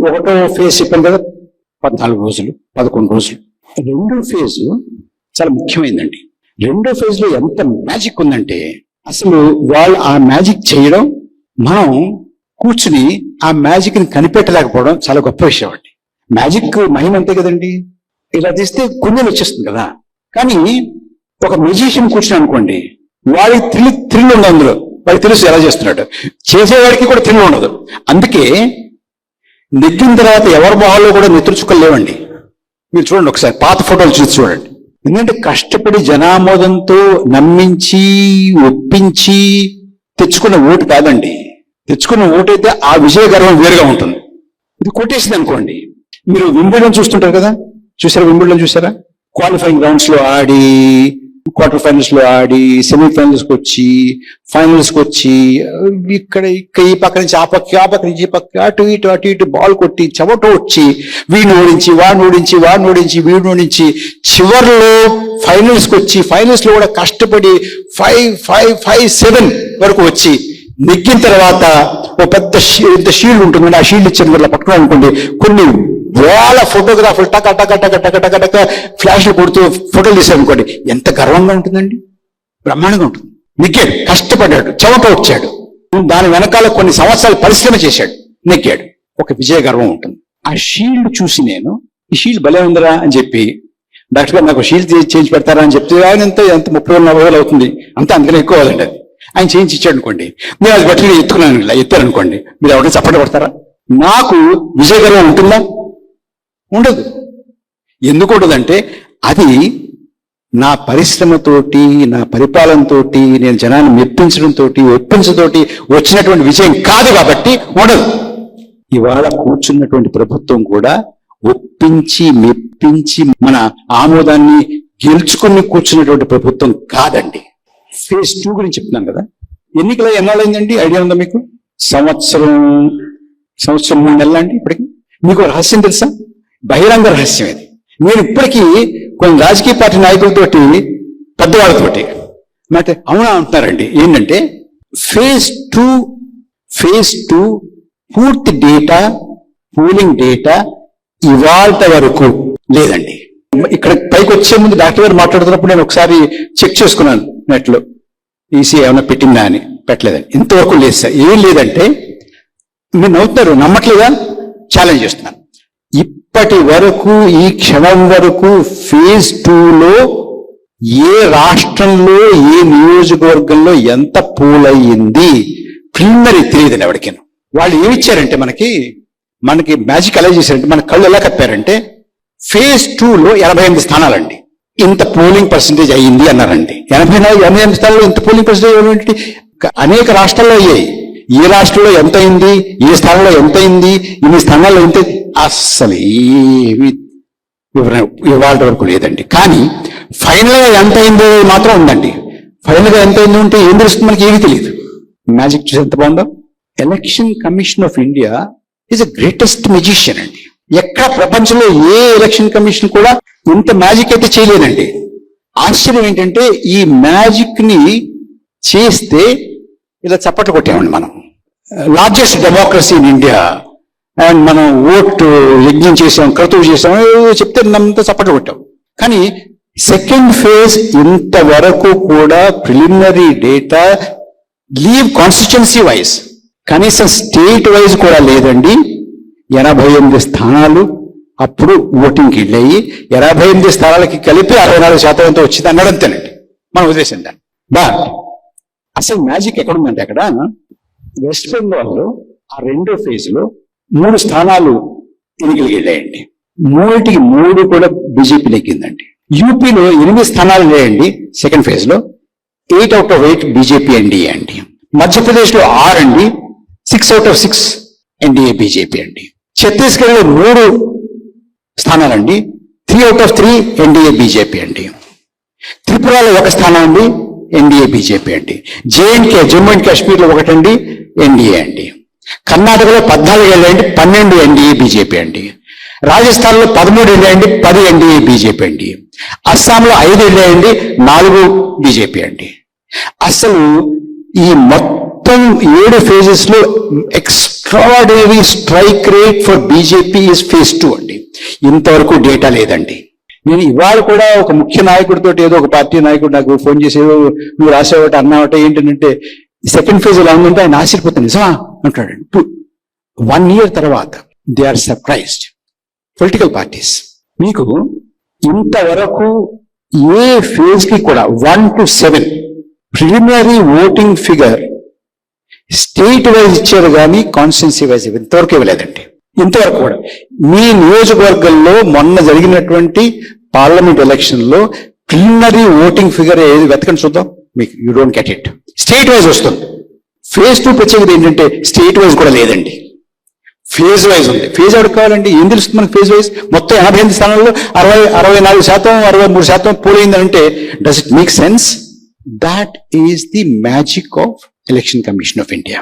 ఒకటో ఫేజ్ చెప్పాను కదా పద్నాలుగు రోజులు పదకొండు రోజులు. రెండో ఫేజ్ చాలా ముఖ్యమైనదండి రెండో ఫేజ్లో ఎంత మ్యాజిక్ ఉందంటే అసలు వాళ్ళు ఆ మ్యాజిక్ చేయడం మనం కూర్చుని ఆ మ్యాజిక్ని కనిపెట్టలేకపోవడం చాలా గొప్ప విషయం అండి. మ్యాజిక్ మహిమ అంతే కదండి. ఇలా తీస్తే కుందెలు వచ్చేస్తుంది కదా. కానీ ఒక మ్యూజిషియన్ కూర్చుని అనుకోండి వాడి థ్రిల్ థ్రిల్ ఉంది అందులో. వాడికి తెలుసు ఎలా చేస్తున్నాడు. చేసేవాడికి కూడా థ్రిల్ ఉండదు. అందుకే నెగ్గిన తర్వాత ఎవరి మొహాల్లో కూడా నెత్తురుచుకలు లేవండి. మీరు చూడండి ఒకసారి పాత ఫోటోలు చూసి చూడండి. ఎందుకంటే కష్టపడి జనామోదంతో నమ్మించి ఒప్పించి తెచ్చుకున్న ఓటు కాదండి. తెచ్చుకున్న ఓటు అయితే ఆ విజయ గర్వం వేరుగా ఉంటుంది. ఇది కొట్టేసింది అనుకోండి. మీరు వింబుల్డన్ చూస్తుంటారు కదా? చూసారా వింబుల్డన్ చూసారా? క్వాలిఫైయింగ్ రౌండ్స్లో ఆడి క్వార్టర్ ఫైనల్స్లో ఆడి సెమీఫైనల్స్కి వచ్చి ఫైనల్స్కి వచ్చి ఇక్కడ ఇక్కడ ఈ పక్క నుంచి ఆ పక్క ఆ పక్క నుంచి ఈ పక్క అటు ఇటు అటు ఇటు బాల్ కొట్టి చెమట వచ్చి వీడిని ఓడించి వాడిని ఓడించి వాడిని ఓడించి వీడిని ఓడించి చివర్లో ఫైనల్స్కి వచ్చి ఫైనల్స్లో కూడా కష్టపడి ఫైవ్ ఫైవ్ ఫైవ్ సెవెన్ వరకు వచ్చి నెగ్గిన తర్వాత ఓ పెద్ద షీ- పెద్ద షీల్డ్ ఉంటుందండి ఆ షీల్డ్ ఇచ్చిన వల్ల పక్కన అనుకోండి కొన్ని వేల ఫోటోగ్రాఫర్లు టక టక టక టక టక టక ఫ్లాష్లు కొడుతూ ఫోటోలు తీసామనుకోండి ఎంత గర్వంగా ఉంటుందండి? బ్రహ్మాండంగా ఉంటుంది. నెగ్గాడు కష్టపడ్డాడు చెమట వచ్చాడు. దాని వెనకాల కొన్ని సంవత్సరాలు పరిశ్రమ చేశాడు నెగ్గాడు. ఒక విజయ గర్వం ఉంటుంది. ఆ షీల్డ్ చూసి నేను ఈ షీల్డ్ భలే ఉందిరా అని చెప్పి డాక్టర్ గారు నాకు షీల్డ్ చేయించి పెడతారా అని చెప్తే ఆయన ఎంత ఎంత ముప్పై వేలు నలభై వేలు అవుతుంది. అంతా అందుకనే ఎక్కువ అది. ఆయన చేయించి ఇచ్చాడు అనుకోండి. నేను అది బట్టి ఎత్తుకున్నాను ఇలా అనుకోండి మీరు ఎవరైనా చప్పట పడతారా నాకు విజయ గర్వం ఉంటుందా? ఉండదు. ఎందుకు ఉండదంటే అది నా పరిశ్రమతోటి నా పరిపాలనతోటి నేను జనాన్ని మెప్పించడంతో ఒప్పించతోటి వచ్చినటువంటి విజయం కాదు కాబట్టి ఉండదు. ఇవాళ కూర్చున్నటువంటి ప్రభుత్వం కూడా ఒప్పించి మెప్పించి మన ఆమోదాన్ని గెలుచుకుని కూర్చున్నటువంటి ప్రభుత్వం కాదండి. ఫేజ్ టూ గురించి చెప్తున్నాను కదా. ఎన్నికల ఎన్నాళ్ళైందండి? ఐడియా ఉందా మీకు? సంవత్సరం సంవత్సరం మూడు నెలలు అండి ఇప్పటికి? మీకు రహస్యం తెలుసా? బహిరంగ రహస్యం ఇది. నేను ఇప్పటికీ కొన్ని రాజకీయ పార్టీ నాయకులతోటి పెద్దవాళ్ళతోటి అంటే అవునా అంటున్నారండి ఏంటంటే ఫేజ్ టూ ఫేజ్ టూ పూర్తి డేటా పూలింగ్ డేటా ఇవాళ వరకు లేదండి. ఇక్కడ పైకి వచ్చే ముందు డాక్టర్ గారు మాట్లాడుతున్నప్పుడు నేను ఒకసారి చెక్ చేసుకున్నాను నెట్లో. ఈసీ ఏమైనా పెట్టిందా అని. పెట్టలేదండి. ఇంతవరకు లేదు సార్. ఏం లేదంటే మీరు నవ్వుతారు నమ్మట్లేదా? ఛాలెంజ్ చేస్తున్నాను. ఇప్పటి వరకు ఈ క్షణం వరకు ఫేజ్ టూలో ఏ రాష్ట్రంలో ఏ నియోజకవర్గంలో ఎంత పూలయ్యింది? ప్రిలిమినరీ తెలియదండి ఎవరికైనా వాళ్ళు ఏమి ఇచ్చారంటే మనకి మనకి మ్యాజిక్ ఎలా చేశారంటే మన కళ్ళు ఎలా కప్పారంటే ఫేజ్ టూలో ఎనభై ఎనిమిది స్థానాలండి. ఇంత పోలింగ్ పర్సంటేజ్ అయ్యింది అన్నారండి. ఎనభై నాలుగు ఎనభై ఎనిమిది స్థానాల్లో ఇంత పోలింగ్ పర్సంటేజ్ అనేక రాష్ట్రాల్లో అయ్యాయి. ఏ రాష్ట్రంలో ఎంత అయింది ఏ స్థానంలో ఎంత అయింది ఇన్ని స్థానాల్లో ఎంత అస్సలు ఏమి వివరణ ఇవాళ వరకు లేదండి. కానీ ఫైనల్గా ఎంత అయిందో మాత్రం ఉందండి. ఫైనల్గా ఎంత అయిందో ఉంటే ఏం తెలుస్తుంది మనకి? ఏమీ తెలియదు. మ్యాజిక్ చూసి ఎంత బాగుందో? Election commission of India is a greatest magician అండి. ఎక్కడ ప్రపంచంలో ఏ ఎలక్షన్ కమిషన్ కూడా ఇంత మ్యాజిక్ అయితే చేయలేదండి. ఆశ్చర్యం ఏంటంటే ఈ మ్యాజిక్ని చేస్తే ఇలా చప్పట్లు కొట్టామండి మనం. Largest democracy in India and మనం ఓటు యజ్ఞం చేసాం క్రతువు చేసాం చెప్తే నమ్మంతా చప్పట్లు కొట్టాం. కానీ సెకండ్ ఫేజ్ ఇంతవరకు కూడా preliminary data live constituency wise కనీసం స్టేట్ వైజ్ కూడా లేదండి. ఎనభై ఎనిమిది స్థానాలు అప్పుడు ఓటింగ్కి వెళ్ళాయి. ఎనభై ఎనిమిది స్థానాలకి కలిపి అరవై నాలుగు శాతంతో వచ్చింది అన్నడంతేనండి. మనం ఉద్దేశం దాన్ని. బట్ అసలు మ్యాజిక్ ఎక్కడుందంటే అక్కడ వెస్ట్ బెంగాల్లో ఆ రెండో ఫేజ్లో మూడు స్థానాలు ఎన్నికలు వెళ్ళాయండి. మూడిటికి మూడు కూడా బీజేపీ నెగ్గిందండి యూపీలో ఎనిమిది స్థానాలు లేయండి సెకండ్ ఫేజ్లో. Eight out of eight BJP NDA అండి. మధ్యప్రదేశ్లో ఆరు అండి. Six out of six NDA BJP అండి. ఛత్తీస్గఢ్లో మూడు స్థానాలండి. Three out of three NDA BJP అండి. త్రిపురలో ఒక స్థానం అండి. ఎన్డీఏ బీజేపీ అండి జేఎండ్కే జమ్మూ అండ్ కాశ్మీర్లో ఒకటండి. ఎన్డీఏ అండి. కర్ణాటకలో పద్నాలుగు వెళ్ళండి పన్నెండు ఎన్డీఏ బీజేపీ అండి. రాజస్థాన్లో పదమూడు వెళ్ళండి పది ఎన్డీఏ బీజేపీ అండి. అస్సాంలో ఐదు వెళ్ళండి నాలుగు బీజేపీ అండి. అసలు ఈ మొత్తం ఏడు ఫేజెస్లో extraordinary strike rate for BJP is phase two అండి. ఇంతవరకు డేటా లేదండి. నేను ఇవాళ కూడా ఒక ముఖ్య నాయకుడితో ఏదో ఒక పార్టీ నాయకుడు నాకు ఫోన్ చేసి ఏదో నువ్వు రాసేవాట అన్నావట ఏంటంటే సెకండ్ ఫేజ్ ఎలా ఉందంటే ఆయన ఆశ్చర్యపోతాను నిజమా? అంటాడు. టూ వన్ ఇయర్ తర్వాత they are surprised political parties మీకు ఇంతవరకు ఏ ఫేజ్కి కూడా one to seven preliminary voting figure state wise ఇచ్చారు కానీ కాన్స్టిట్యున్సీ వైజ్ ఇంతవరకు ఇవ్వలేదండి. ఇంతవరకు కూడా మీ నియోజకవర్గంలో మొన్న జరిగినటువంటి పార్లమెంట్ ఎలక్షన్లో ప్రిలిమినరీ ఓటింగ్ ఫిగర్ ఏది వెతకండి చూద్దాం. మీకు you don't get it state wise వస్తుంది. ఫేజ్ టూ ప్రత్యేకత ఏంటంటే స్టేట్ వైజ్ కూడా లేదండి. ఫేజ్ వైజ్ ఉంది. ఫేజ్ ఎవరికి కావాలండి? ఏం తెలుస్తుంది మనకి ఫేజ్ వైజ్ మొత్తం యాభై ఎనిమిది స్థానాల్లో అరవై అరవై నాలుగు శాతం అరవై మూడు శాతం పోలైంది అంటే does it make sense that is the magic of election commission of India